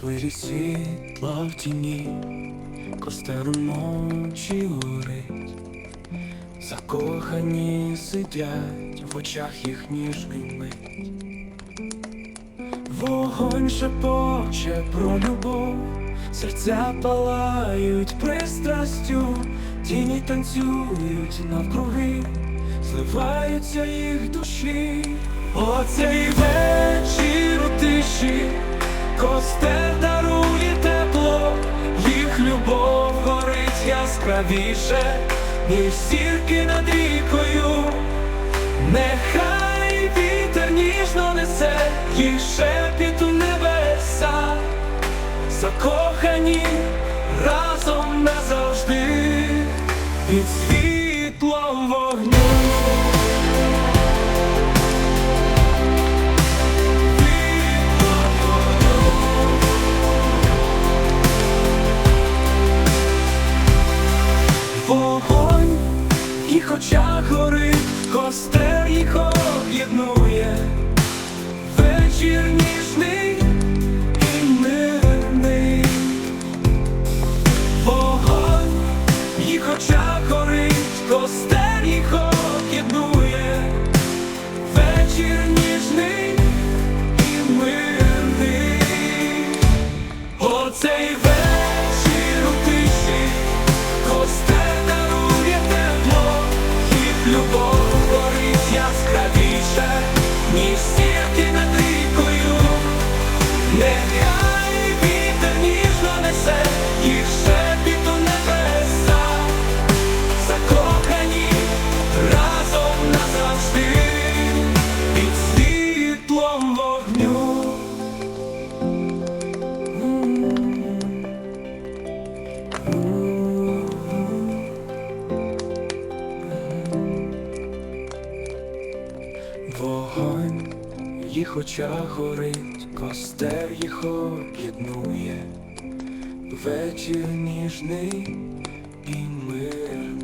хвилі світла в тіні, костер ночі горить, закохані сидять в очах їх ніжний мить. Вогонь шепоче про любов, серця палають пристрастю, тіні танцюють навкруги, зливаються їх душі. Оцей вечір яскравіше, ніж сірки над рікою. Нехай вітер ніжно несе їх шепіт у небеса, закохані разом назавжди під Вогонь і хоча горить, костер їх об'єднує, вечір ніжний і мирний. Вогонь і їх ніж їх очах горить, костер їх об'єднує, вечір ніжний і мирний.